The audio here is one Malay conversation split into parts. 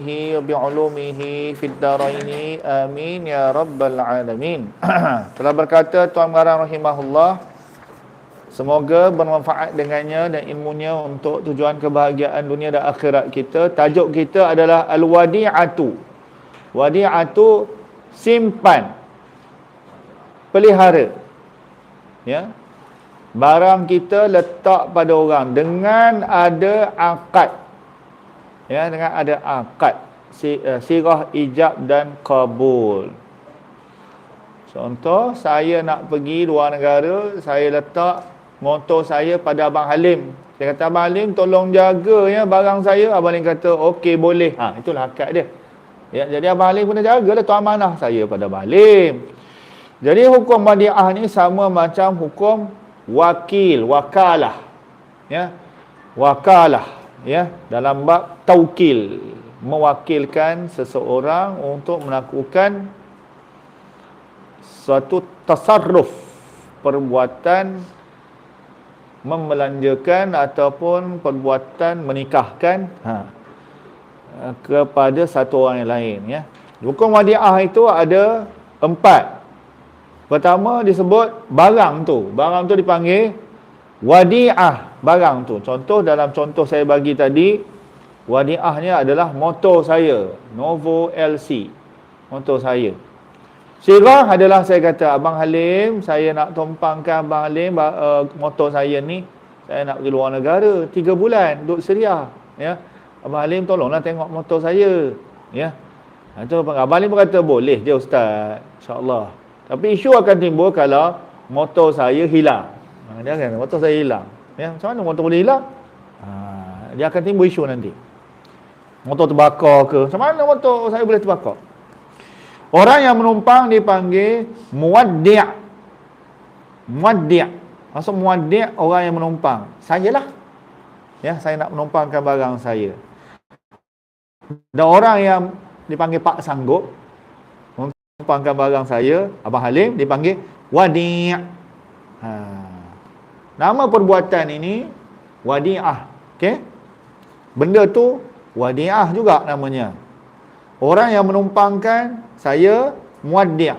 bi'ulumihi fid daraini. Amin ya rabbal alamin. Telah berkata tuan garang rahimahullah semoga bermanfaat dengannya dan ilmunya untuk tujuan kebahagiaan dunia dan akhirat kita. Tajuk kita adalah al wadi'atu wadi'atu simpan pelihara. Ya. Barang kita letak pada orang dengan ada akad ya dengan ada akad uh, sirah ijab dan kabul. Contoh saya nak pergi luar negara saya letak motor saya pada abang Halim. Saya kata abang Halim tolong jaga ya barang saya. Abang Halim kata okey boleh. Ha itulah akad dia. Ya jadi abang Halim kena jagalah tu amanah saya pada abang Halim. Jadi hukum wadiah ni sama macam hukum wakil wakalah. Ya wakalah ya dalam bab taukil mewakilkan seseorang untuk melakukan suatu tasarruf perbuatan membelanjakan ataupun perbuatan menikahkan ha, kepada satu orang yang lain ya. Hukum wadiah itu ada empat. Pertama disebut barang tu. Barang tu dipanggil wadiah barang tu. Contoh dalam contoh saya bagi tadi, wadiahnya adalah motor saya, Novo LC. Motor saya. Sirah adalah saya kata, Abang Halim, saya nak tumpangkan Abang Halim uh, motor saya ni, saya nak pergi luar negara, tiga bulan, duduk seria. Ya. Abang Halim tolonglah tengok motor saya. Ya. Itu Abang Halim berkata, boleh je Ustaz. InsyaAllah. Tapi isu akan timbul kalau motor saya hilang. Dia kan, motor saya hilang. Ya, macam mana motor boleh hilang? Ha, dia akan timbul isu nanti. Motor terbakar ke? Macam mana motor saya boleh terbakar? Orang yang menumpang dipanggil muwaddi'. Muwaddi'. Maksud muwaddi' orang yang menumpang. Saya lah. Ya, saya nak menumpangkan barang saya. Dan orang yang dipanggil Pak Sanggup menumpangkan barang saya, Abang Halim dipanggil wadi'. Ha. Nama perbuatan ini wadi'ah. Okey? Benda tu wadi'ah juga namanya. Orang yang menumpangkan saya muaddi'.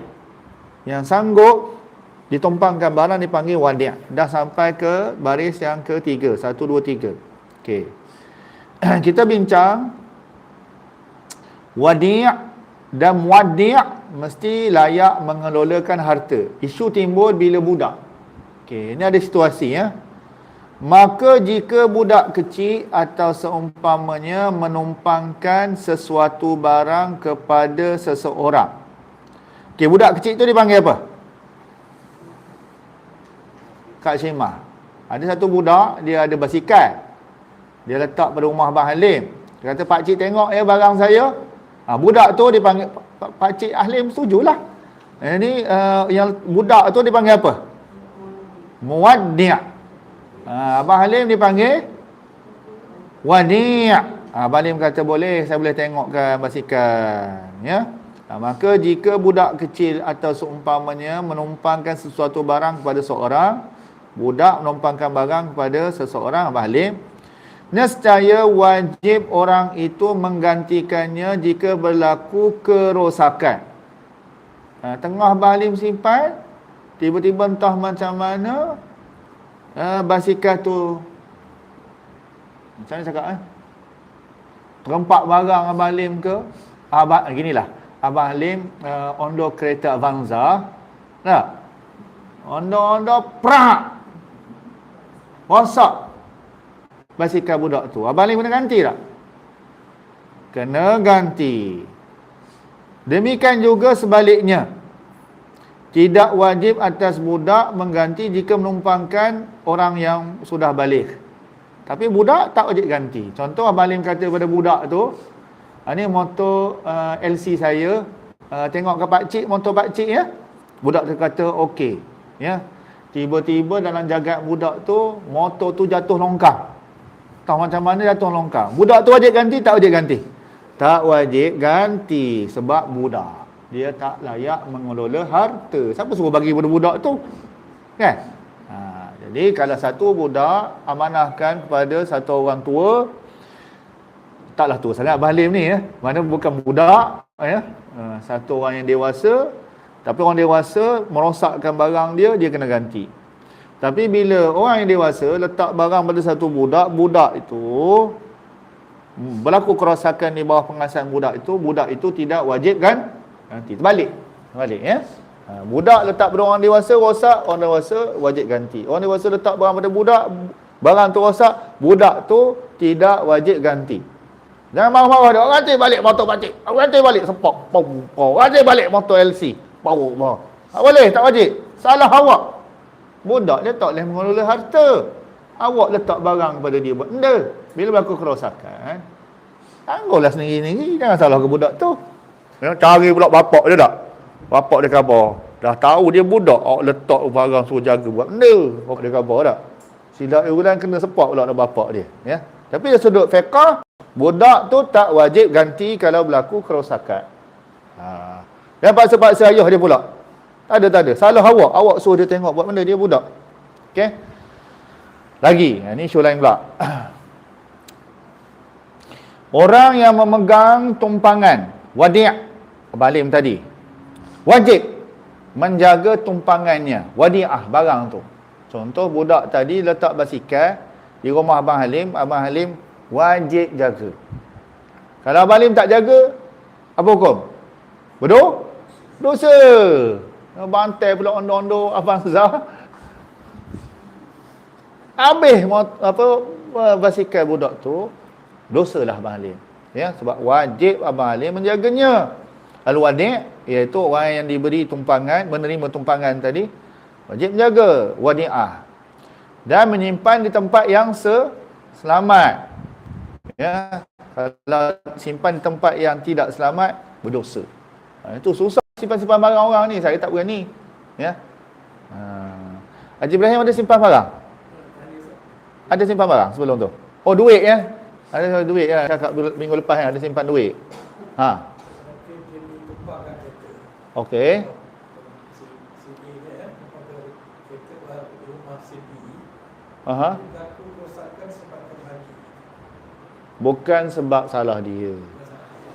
Yang sanggup ditumpangkan barang dipanggil wadi'. Dah sampai ke baris yang ketiga. Satu, dua, tiga. Okey. Kita bincang wadi' dan muaddi' mesti layak mengelolakan harta. Isu timbul bila budak. Okey, ini ada situasi ya. Maka jika budak kecil atau seumpamanya menumpangkan sesuatu barang kepada seseorang. Okey, budak kecil tu dipanggil apa? Kak Syemah. Ada satu budak, dia ada basikal. Dia letak pada rumah Abang Halim. Dia kata, Pak Cik tengok ya barang saya. Ha, budak tu dipanggil, Pak Cik Halim setujulah. Ini uh, yang budak tu dipanggil apa? Muwaddi' ha, Abang Halim dipanggil wadi' ha, Abang Halim kata boleh saya boleh tengokkan basikal ya? Ha, maka jika budak kecil atau seumpamanya menumpangkan sesuatu barang kepada seorang budak menumpangkan barang kepada seseorang Abang Halim nescaya wajib orang itu menggantikannya jika berlaku kerosakan. Ha, tengah Abang Halim simpan Tiba-tiba entah macam mana uh, basikal tu macam mana cakap eh? Terempak barang Abang Halim ke? Abang, ginilah. Abang Halim uh, ondo kereta Avanza. Tak? Ondo-ondo prak. Rosak. Basikal budak tu. Abang Halim kena ganti tak? Kena ganti. Demikian juga sebaliknya tidak wajib atas budak mengganti jika menumpangkan orang yang sudah balik. Tapi budak tak wajib ganti. Contoh Abang Lim kata kepada budak tu, ini ah, motor uh, LC saya, uh, tengok ke Pak Cik, motor Pak Cik ya. Budak tu kata okey. Ya. Tiba-tiba dalam jagat budak tu, motor tu jatuh longkang. Tahu macam mana jatuh longkang. Budak tu wajib ganti, tak wajib ganti? Tak wajib ganti sebab budak dia tak layak mengelola harta. Siapa suruh bagi pada budak tu? Kan? Ha, jadi kalau satu budak amanahkan kepada satu orang tua taklah tu sangat Abang ni ya. Mana bukan budak ya. Uh, satu orang yang dewasa tapi orang dewasa merosakkan barang dia dia kena ganti. Tapi bila orang yang dewasa letak barang pada satu budak, budak itu hmm, berlaku kerosakan di bawah pengasahan budak itu, budak itu tidak wajib kan ganti. Terbalik. Terbalik ya. Ha, budak letak pada orang dewasa rosak, orang dewasa wajib ganti. Orang dewasa letak barang pada budak, barang tu rosak, budak tu tidak wajib ganti. Jangan marah-marah dia. Ganti balik motor batik. Ganti balik pum. Ganti balik motor LC. Pum, pum. Tak boleh, tak wajib. Salah awak. Budak dia tak boleh mengelola harta. Awak letak barang kepada dia buat benda. Bila berlaku kerosakan, tangguhlah sendiri-sendiri. Jangan salah ke budak tu. Cari pula bapak dia tak? Bapak dia khabar. Dah tahu dia budak. Awak letak barang suruh jaga buat benda. Bapak dia khabar tak? Silap ulang kena sepak pula dengan bapak dia. Ya? Tapi dari sudut fiqah, budak tu tak wajib ganti kalau berlaku kerosakan. Ha. Dan paksa-paksa ayah dia pula. Tak ada, tak ada. Salah awak. Awak suruh dia tengok buat benda dia budak. Okey? Lagi. Ini isu lain pula. Orang yang memegang tumpangan. Wadi' Balim tadi. Wajib menjaga tumpangannya. Wadi'ah barang tu. Contoh budak tadi letak basikal di rumah Abang Halim. Abang Halim wajib jaga. Kalau Abang Halim tak jaga, apa hukum? Bodoh? Dosa. Bantai pula ondo-ondo Abang Zah. Habis apa basikal budak tu, dosalah Abang Halim. Ya, sebab wajib Abang Halim menjaganya. Al-wadi' iaitu orang yang diberi tumpangan, menerima tumpangan tadi, wajib menjaga wadi'ah. Dan menyimpan di tempat yang selamat. Ya, kalau simpan di tempat yang tidak selamat, berdosa. Ha, itu susah simpan-simpan barang orang ni, saya tak berani. Ya. Ha. Haji Ibrahim ada simpan barang? Ada simpan barang sebelum tu? Oh, duit ya? Ada duit ya, cakap minggu lepas ya, ada simpan duit. Ha. Okey. Aha. Bukan sebab salah dia.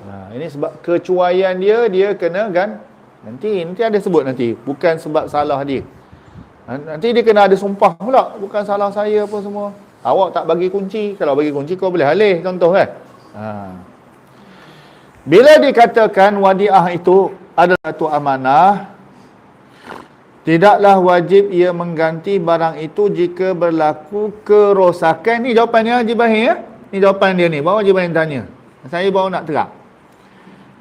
Ha, ini sebab kecuaian dia, dia kena kan? Nanti, nanti ada sebut nanti. Bukan sebab salah dia. Ha, nanti dia kena ada sumpah pula. Bukan salah saya apa semua. Awak tak bagi kunci. Kalau bagi kunci, kau boleh alih. Contoh kan? Ha. Bila dikatakan wadiah itu adalah satu amanah. Tidaklah wajib ia mengganti barang itu jika berlaku kerosakan. Ni jawapannya Haji Bahir ya? Ni jawapan dia ni. Bawa Haji Bahir tanya. Saya baru nak terang.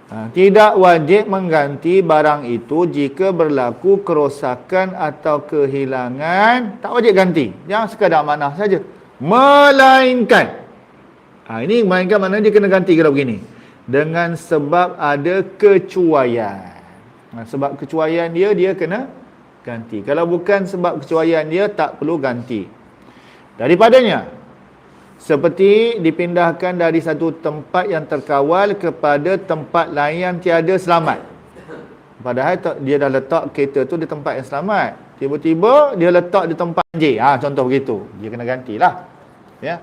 Ha, tidak wajib mengganti barang itu jika berlaku kerosakan atau kehilangan. Tak wajib ganti. Jangan sekadar amanah saja. Melainkan ha, ini melainkan mana dia kena ganti kalau begini dengan sebab ada kecuaian. Ha, sebab kecuaian dia, dia kena ganti. Kalau bukan sebab kecuaian dia, tak perlu ganti. Daripadanya, seperti dipindahkan dari satu tempat yang terkawal kepada tempat lain yang tiada selamat. Padahal dia dah letak kereta tu di tempat yang selamat. Tiba-tiba dia letak di tempat banjir. Ha, contoh begitu. Dia kena gantilah. Ya.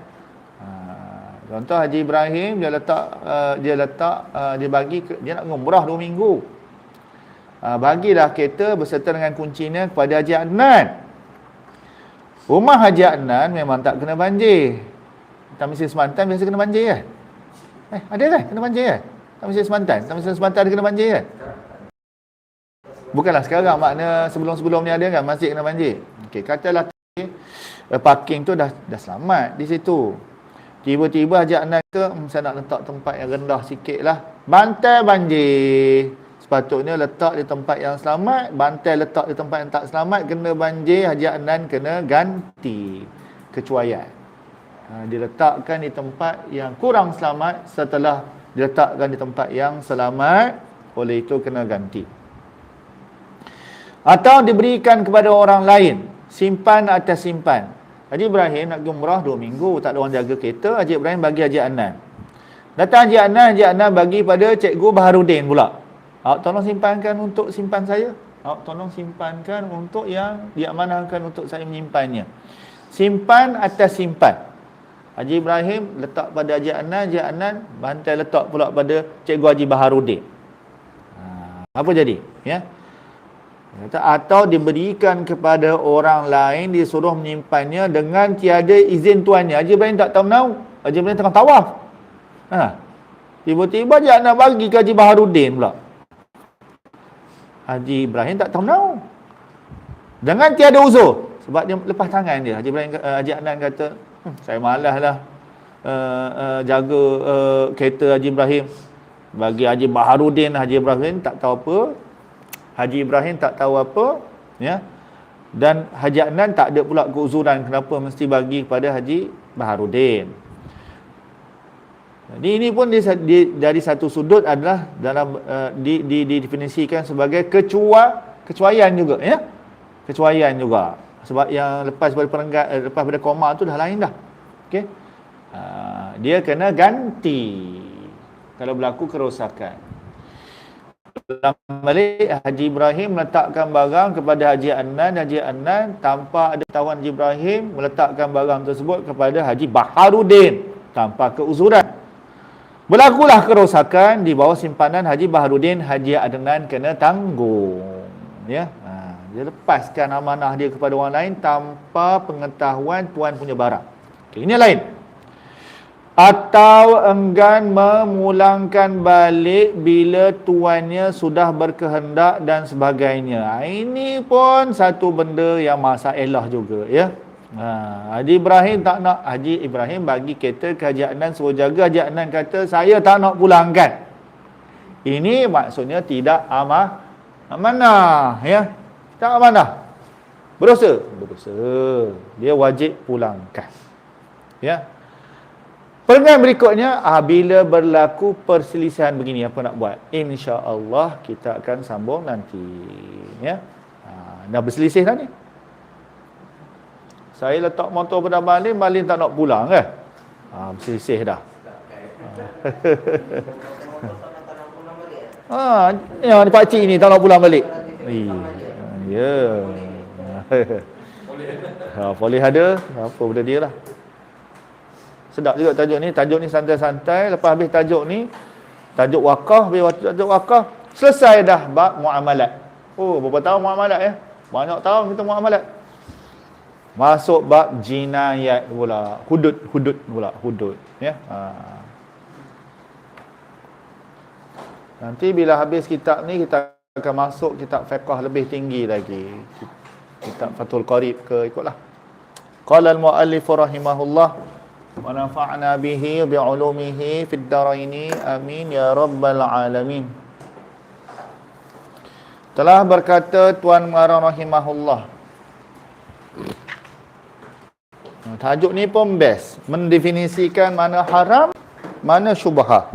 Contoh Haji Ibrahim dia letak uh, dia letak uh, dia bagi dia nak umrah 2 minggu. Uh, bagilah kereta beserta dengan kuncinya kepada Haji Adnan. Rumah Haji Adnan memang tak kena banjir. Tamisin Semantan biasa kena banjir kan? Eh, ada kan kena banjir kan? Tamisin Semantan, Tamisin Semantan ada kena banjir kan? Bukanlah sekarang makna sebelum-sebelum ni ada kan masjid kena banjir. Okey, katalah parking tu dah dah selamat di situ. Tiba-tiba Haji Anan kata, hmm, saya nak letak tempat yang rendah sikit lah. Bantai banjir. Sepatutnya letak di tempat yang selamat. Bantai letak di tempat yang tak selamat. Kena banjir, Haji Anan kena ganti kecuaian. Ha, diletakkan di tempat yang kurang selamat setelah diletakkan di tempat yang selamat. Oleh itu kena ganti. Atau diberikan kepada orang lain. Simpan atas simpan. Haji Ibrahim nak pergi umrah 2 minggu, tak ada orang jaga kereta, Haji Ibrahim bagi Haji Anan. Datang Haji Anan, Haji Anan bagi pada Cikgu Baharudin pula. Awak tolong simpankan untuk simpan saya. Awak tolong simpankan untuk yang diamanahkan untuk saya menyimpannya. Simpan atas simpan. Haji Ibrahim letak pada Haji Anan, Haji Anan bantai letak pula pada Cikgu Haji Baharudin. Ha, apa jadi? Ya. Kata, atau diberikan kepada orang lain disuruh menyimpannya dengan tiada izin tuannya. Haji Ibrahim tak tahu tahu. Haji Ibrahim tengah tawaf. Ha. Tiba-tiba dia nak bagi ke Haji Baharudin pula. Haji Ibrahim tak tahu tahu. Dengan tiada uzur. Sebab dia lepas tangan dia. Haji Ibrahim uh, Haji Adnan kata, hm, saya malas lah uh, uh, jaga uh, kereta Haji Ibrahim. Bagi Haji Baharudin, Haji Ibrahim tak tahu apa. Haji Ibrahim tak tahu apa. Ya. Dan Haji Adnan tak ada pula keuzuran kenapa mesti bagi kepada Haji Baharudin. Jadi ini pun di, di, dari satu sudut adalah dalam uh, di, di, didefinisikan sebagai kecua kecuaian juga ya. Kecuaian juga. Sebab yang lepas pada perenggat uh, lepas pada koma tu dah lain dah. Okey. Uh, dia kena ganti kalau berlaku kerosakan. Dalam balik Haji Ibrahim meletakkan barang kepada Haji Anan, Haji Anan tanpa ada tahuan Haji Ibrahim meletakkan barang tersebut kepada Haji Baharudin tanpa keuzuran. Berlakulah kerosakan di bawah simpanan Haji Baharudin, Haji Adnan kena tanggung. Ya. Ha, dia lepaskan amanah dia kepada orang lain tanpa pengetahuan tuan punya barang. Okay, ini lain. Atau enggan memulangkan balik bila tuannya sudah berkehendak dan sebagainya. Ha, ini pun satu benda yang masalah juga. Ya. Ha, Haji Ibrahim tak nak. Haji Ibrahim bagi kereta ke Haji Adnan suruh jaga. Haji Adnan kata saya tak nak pulangkan. Ini maksudnya tidak amah amanah ya. Tak amanah. Berdosa? Berdosa. Dia wajib pulangkan ya Perenggan berikutnya, ah, bila berlaku perselisihan begini, apa nak buat? InsyaAllah kita akan sambung nanti. Ya, ah, dah berselisih dah ni. Saya letak motor pada Balin, Balin tak nak pulang kan? Ha, bersisih dah. ha, yang Pak Cik ni tak nak pulang balik. Ya. Ha, boleh ada. Apa benda dia lah. Sedap juga tajuk ni. Tajuk ni santai-santai. Lepas habis tajuk ni, tajuk wakaf, habis tajuk wakaf, selesai dah bab muamalat. Oh, berapa tahun muamalat ya? Banyak tahun kita muamalat. Masuk bab jinayat pula. Hudud, hudud pula. Hudud. Ya. Ha. Nanti bila habis kitab ni, kita akan masuk kitab fiqah lebih tinggi lagi. Kitab Fathul Qarib ke ikutlah. Qala al-muallif rahimahullah nafa'na bihi bi'ulumihi fid daraini amin ya rabbal alamin. Telah berkata Tuan Muarrah rahimahullah Tajuk ni pun best. Mendefinisikan mana haram, mana syubhah.